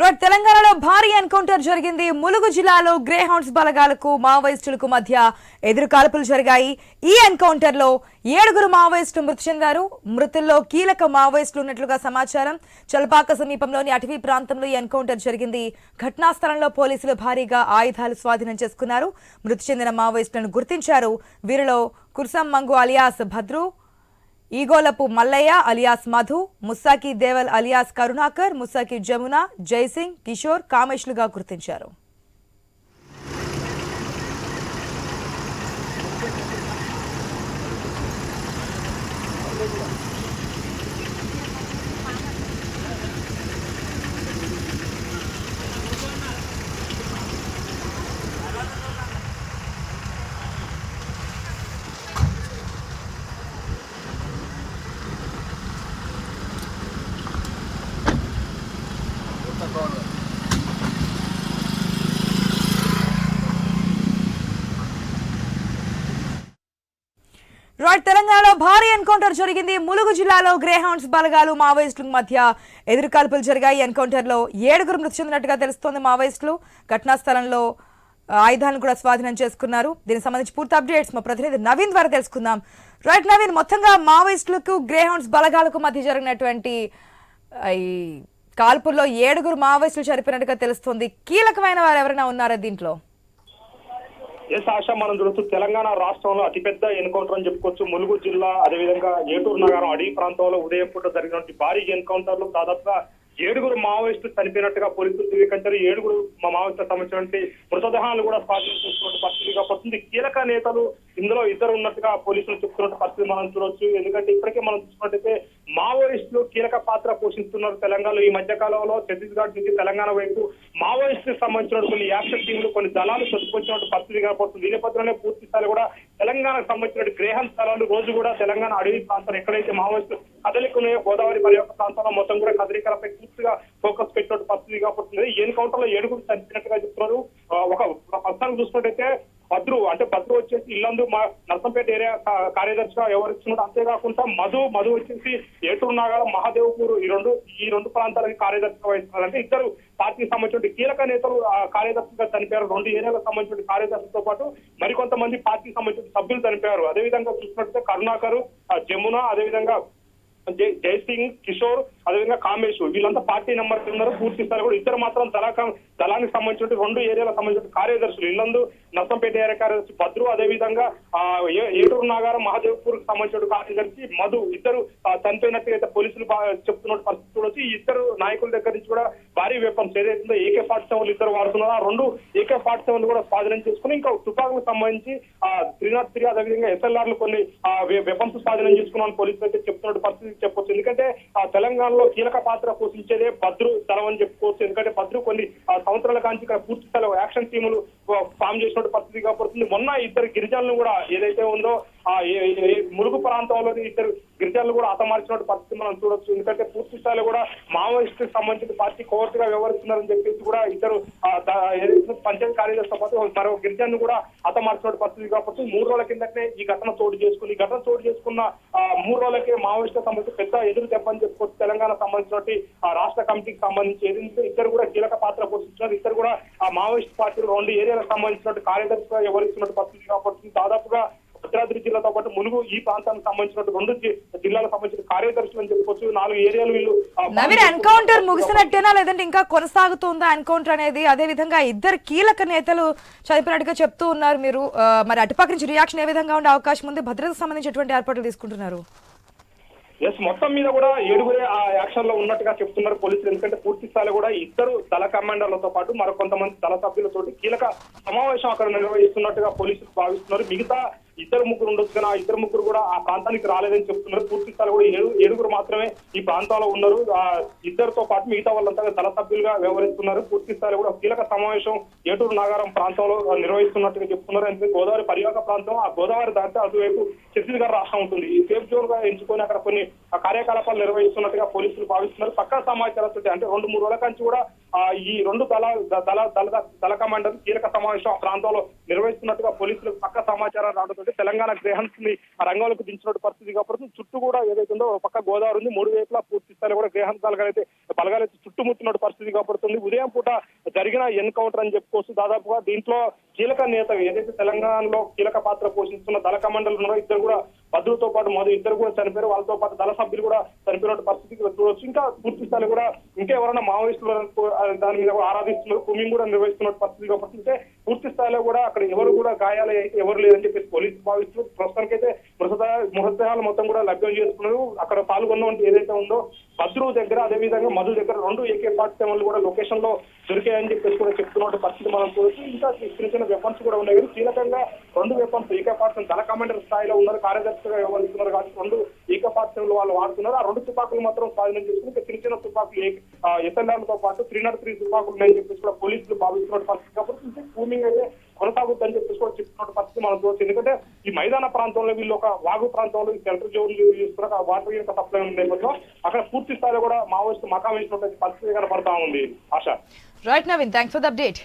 Right తెలంగాణలో భారీ encounter జరిగింది. ములుగు జిల్లాలో గ్రే హౌండ్స్ బలగాలకు మావోయిస్టులకు మధ్య ఎదురు కాల్పులు జరిగాయి. ఈ ఎన్కౌంటర్లో ఏడుగురు మావోయిస్టులు మృతి చెందారు. మృతుల్లో కీలక మావోయిస్టులు ఉన్నట్లుగా సమాచారం. చల్పాక సమీపంలోని అటవీ ప్రాంతంలో ఈ ఎన్కౌంటర్ జరిగింది. ఘటనా స్థలంలో పోలీసులు భారీగా ఆయుధాలు స్వాధీనం చేసుకున్నారు. మృతి చెందిన మావోయిస్టులను గుర్తించారు. వీరిలో Kursam Mangu alias Bhadru Egolapu Mallaiah alias Madhu Mussaki Deval alias Karunakar Mussaki Jamuna Jaisingh Kishore కామేష్లుగా గుర్తించారు. రైట్ తెలంగాణలో భారీ ఎన్కౌంటర్ జరిగింది. ములుగు జిల్లాలో గ్రేహౌండ్స్ బలగాలు మావోయిస్టుల మధ్య ఎదురుకాల్పులు జరిగాయి. ఎన్కౌంటర్లో ఏడుగురు మృతి చెందినట్టుగా తెలుస్తోంది మావోయిస్టులు. ఘటనా స్థలంలో ఆయుధాలను కూడా స్వాధీనం చేసుకున్నారు. దీనికి సంబంధించి పూర్తి అప్డేట్స్ మా ప్రతినిధి నవీన్ ద్వారా తెలుసుకుందాం. రైట్ నవీన్ మొత్తంగా మావోయిస్టులకు గ్రేహౌండ్స్ బలగాలకు మధ్య జరిగినటువంటి ఈ కాల్పుల్లో ఏడుగురు మావోయిస్టులు చనిపోయినట్టుగా తెలుస్తోంది. కీలకమైన వారు ఎవరైనా ఉన్నారా దీంట్లో? ఎస్ ఆశ మనం చూడొచ్చు. తెలంగాణ రాష్ట్రంలో అతిపెద్ద ఎన్కౌంటర్ అని చెప్పుకోవచ్చు. ములుగు జిల్లా అదేవిధంగా ఏటూరు నగరం అడవి ప్రాంతంలో ఉదయం పూట జరిగినటువంటి భారీ ఎన్కౌంటర్లో దాదాపుగా ఏడుగురు మావోయిస్టులు చనిపోయినట్టుగా పోలీసులు ధృవీకరించారు. ఏడుగురు మావోయిస్టులకు సంబంధించినటువంటి మృతదేహాలు కూడా స్వాధీనం చేసుకున్న పరిస్థితి కాబోతుంది కీలక నేతలు ఇందులో ఇద్దరు ఉన్నట్టుగా పోలీసులు చెప్తున్న పరిస్థితి మనం చూడొచ్చు. ఎందుకంటే ఇప్పటికే మనం చూసుకున్నట్టయితే మావోయిస్టులు కీలక పాత్ర పోషిస్తున్నారు తెలంగాణలో. ఈ మధ్య కాలంలో ఛత్తీస్గఢ్ నుంచి తెలంగాణ వైపు మావోయిస్టులకు సంబంధించిన కొన్ని యాక్షన్ టీములు కొన్ని దళాలు చొచ్చుకొచ్చినట్టు పరిస్థితి కనపడుతుంది. ఈ నేపథ్యంలోనే పూర్తి స్థాయి కూడా తెలంగాణకు సంబంధించిన గ్రేహం స్థలాలు రోజు కూడా తెలంగాణ అడవి ప్రాంతాలు ఎక్కడైతే మావోయిస్టులు కదలికున్నాయో గోదావరి మరి యొక్క ప్రాంతంలో మొత్తం కూడా కదలికలపై పూర్తిగా ఫోకస్ పెట్టినట్టు పరిస్థితి కనపడుతుంది. ఎన్కౌంటర్లో ఏడుగురు చనిపోయినట్టుగా చెప్తున్నారు. ఒక ప్రస్తుతానికి చూసుకున్నట్టయితే భద్రు అంటే భద్రు వచ్చేసి ఇల్లందు మా నర్సంపేట ఏరియా కార్యదర్శిగా ఎవరు వ్యవహరిస్తున్నారు అంతేకాకుండా మధు మధు వచ్చేసి ఏటూరు నాగాల మహాదేవ్పూర్ ఈ రెండు ఈ రెండు ప్రాంతాలకి కార్యదర్శిగా వహిస్తున్నారు అంటే ఇద్దరు పార్టీకి సంబంధించిన కీలక నేతలు కార్యదర్శిగా చనిపోయారు రెండు ఏరియాలకు సంబంధించిన కార్యదర్శితో పాటు మరికొంతమంది పార్టీకి సంబంధించిన సభ్యులు చనిపోయారు అదేవిధంగా చూసినట్లయితే కరుణాకర్ జమున అదేవిధంగా జై జై సింగ్ కిషోర్ అదేవిధంగా కామేష్ వీళ్ళంతా పార్టీ నెంబర్ ఉన్నారు పూర్తి స్థాయి కూడా ఇద్దరు మాత్రం దళాక దళానికి సంబంధించిన రెండు ఏరియాలకు సంబంధించిన కార్యదర్శులు. ఇల్లందు నర్సంపేట ఏరియా కార్యదర్శి భద్రు అదేవిధంగా ఆ, ఏటూరు నాగారం మహాదేవ్పూర్కు సంబంధించిన కార్యదర్శి మధు ఇద్దరు ఆ, అయితే పోలీసులు చెప్తున్న పరిస్థితి చూడొచ్చు ఈ ఇద్దరు నాయకుల దగ్గర నుంచి కూడా భారీ వెపన్స్ ఏదైతుందో ఏకే ఫార్టీ సెవెన్ ఇద్దరు వాడుతున్నారో. ఆ రెండు ఏకే ఫార్టీ సెవెన్ కూడా స్వాధీనం చేసుకుని ఇంకా తుపాకులకు సంబంధించి ఆ త్రీ నాట్ త్రీ అదేవిధంగా ఎస్ఎల్ఆర్లు కొన్ని వెపన్స్ స్వాధీనం చేసుకున్నామని పోలీసులు అయితే చెప్తున్నట్టు పరిస్థితి చెప్పొచ్చు. ఎందుకంటే ఆ తెలంగాణలో కీలక పాత్ర పోషించేదే భద్రు స్థలం అని చెప్పుకోవచ్చు. ఎందుకంటే భద్రు కొన్ని సంవత్సరాల కాంచి ఇక్కడ పూర్తి స్థలం యాక్షన్ టీములు ఫామ్ చేసినట్టు పరిస్థితి కాబడుతుంది మొన్న ఇద్దరు గిరిజనులు కూడా ఏదైతే ఉందో ఆ మురుగు ములుగు ప్రాంతంలోని ఇద్దరు గిరిజనులు కూడా హతమార్చినట్టు పరిస్థితి మనం చూడొచ్చు. ఎందుకంటే పూర్తి స్థాయిలో కూడా మావోయిస్టు సంబంధించిన పార్టీ కోర్టు గా వ్యవహరిస్తున్నారని చెప్పేసి కూడా ఇద్దరు పంచాయతీ కార్యదర్శితో పాటు మరో గిరిజను కూడా హతమార్చినట్టు పరిస్థితి కాబట్టి మూడు రోజుల కిందనే ఈ ఘటన చోటు చేసుకుని ఈ ఘటన చోటు చేసుకున్న ఆ, మూడు రోజులకే మావోయిస్ట్ సంబంధించి పెద్ద ఎదురు దెబ్బని చెప్పుకోవచ్చు. తెలంగాణ సంబంధించినటువంటి రాష్ట్ర కమిటీకి సంబంధించి ఏదైతే ఇద్దరు కూడా కీలక పాత్ర పోషిస్తున్నారు ఇద్దరు కూడా ఆ మావోయిస్ట్ పార్టీ రెండు ఏరియాలకు సంబంధించినట్టు కార్యదర్శిగా వ్యవహరిస్తున్నట్టు పరిస్థితి కాబట్టి దాదాపుగా భద్రాద్రి జిల్లాతో పాటు ములుగు ఈ ప్రాంతానికి సంబంధించినట్టు రెండు జిల్లాలకు సంబంధించిన కార్యదర్శులు అని చెప్పుకోవచ్చు నాలుగు ఏరియాలు వీళ్ళు ఎన్కౌంటర్ ముగిసినట్టేనా లేదంటే ఇంకా కొనసాగుతుందా ఎన్కౌంటర్ అనేది? అదే విధంగా ఇద్దరు కీలక నేతలు చనిపోయినట్టుగా చెప్తూ ఉన్నారు మీరు. మరి అటుపక్క నుంచి రియాక్షన్ ఏ విధంగా ఉండే అవకాశం ఉంది? భద్రతకు సంబంధించి ఎటువంటి ఏర్పాట్లు తీసుకుంటున్నారు. ఎస్ మొత్తం మీద కూడా ఏడుగురే ఆ యాక్షన్లో ఉన్నట్టుగా చెప్తున్నారు పోలీసులు. ఎందుకంటే పూర్తి స్థాయిలో కూడా ఇద్దరు దళ కమాండర్లతో పాటు మరో కొంతమంది దళ సభ్యులతోటి కీలక సమావేశం అక్కడ నిర్వహిస్తున్నట్టుగా పోలీసులు భావిస్తున్నారు. మిగతా ఇద్దరు ముగ్గురు ఉండొచ్చు కానీ ఆ ఇద్దరు ముగ్గురు కూడా ఆ ప్రాంతానికి రాలేదని చెప్తున్నారు. పూర్తి స్థాయిలో కూడా ఏడు ఏడుగురు మాత్రమే ఈ ప్రాంతంలో ఉన్నారు. ఆ ఇద్దరితో పాటు మిగతా వాళ్ళంతా దళ సభ్యులుగా వ్యవహరిస్తున్నారు. పూర్తి స్థాయిలో కూడా కీలక సమావేశం ఏటూరు నాగారం ప్రాంతంలో నిర్వహిస్తున్నట్టుగా చెప్తున్నారు. ఎందుకంటే గోదావరి పరివాహక ప్రాంతం ఆ గోదావరి దాటితే అటువైపు ఛత్తీస్గఢ్ రాష్ట్రం ఉంటుంది. ఈ సేఫ్ జోన్గా ఎంచుకొని అక్కడ కొన్ని కార్యకలాపాలు నిర్వహిస్తున్నట్టుగా పోలీసులు భావిస్తున్నారు. పక్కా సమాచారంతో అంటే రెండు మూడు రోజుల నుంచి కూడా ఈ రెండు దళ దళ దళ దళ కమాండర్ కీలక సమావేశం ఆ ప్రాంతంలో నిర్వహిస్తున్నట్టుగా పోలీసులకు పక్క సమాచారం రావడంతో తెలంగాణ గ్రేహన్స్ని ఆ రంగంలోకి దించినట్టు పరిస్థితి కాబట్టి చుట్టూ కూడా ఏదైతే ఉందో పక్క గోదావరి ఉంది మూడు వైపులా పూర్తి స్థాయిలో కూడా గ్రేహన్స్ బలగాలు అయితే బలగాలు చుట్టుముట్టినట్టు పరిస్థితి కాబడుతుంది. ఉదయం పూట జరిగిన ఎన్కౌంటర్ అని చెప్పుకోవచ్చు. దాదాపుగా దీంట్లో కీలక నేత ఏదైతే తెలంగాణలో కీలక పాత్ర పోషిస్తున్న దళ కమాండర్లు ఉన్నారో ఇద్దరు కూడా భద్రులతో పాటు మధు ఇద్దరు కూడా చనిపోయారు. వాళ్ళతో పాటు దళ సభ్యులు కూడా చనిపోయినట్టు పరిస్థితి చూడొచ్చు ఇంకా పూర్తి స్థాయిలో కూడా ఇంకా ఎవరైనా మావోయిస్టులు దాని మీద ఆరాధిస్తున్నారు. కుమింగ్ కూడా నిర్వహిస్తున్న పరిస్థితి కాబట్టి అంటే పూర్తి స్థాయిలో కూడా అక్కడ ఎవరు కూడా గాయాలు ఎవరు లేదని చెప్పేసి పోలీసు భావిస్తున్నారు. ప్రస్తుతానికైతే మృతద మృతదేహాలు మొత్తం కూడా లభ్యం చేసుకున్నారు. అక్కడ పాల్గొన్నటువంటి ఏదైతే ఉందో భద్రు దగ్గర అదేవిధంగా మధు దగ్గర రెండు ఏకే ఫార్టీ సెవెన్లు కూడా లొకేషన్లో దొరికాయని చెప్పేసి కూడా చెప్తున్న పరిస్థితి మనం చూడొచ్చు. ఇంకా చిన్న చిన్న వెపన్స్ కూడా ఉన్నాయి. కానీ కీలకంగా రెండు వెపన్స్ ఏకే ఫార్టీ దళ కమాండర్ పారదర్శక వ్యవహరిస్తున్నారు కాబట్టి రెండు ఏకే వాళ్ళు వాడుతున్నారు. ఆ రెండు తుపాకులు మాత్రం స్వాధీనం చేసుకుని చిన్న చిన్న తుపాకులు ఎస్ఎల్ఆర్తో పాటు త్రీ నాట్ త్రీ తుపాకులు ఉన్నాయని చెప్పేసి కూడా పోలీసులు భావిస్తున్న పరిస్థితి. కాబట్టి ఇంకా అయితే కొనసాగుద్దని చెప్పేసి కూడా చెప్తున్న పరిస్థితి మనం చూడవచ్చు ఎందుకంటే ఈ మైదాన ప్రాంతంలో వీళ్ళు ఒక వాగు ప్రాంతంలో ఈ సెంటర్ జోన్ చూస్తున్నారు. ఆ వాటర్ యొక్క సప్లై ఉండే అక్కడ పూర్తి స్థాయిలో కూడా మావోయిస్ట్ మకాం వేసినటువంటి పరిస్థితి కనపడతా ఉంది. Asha. Right Naveen thanks for the update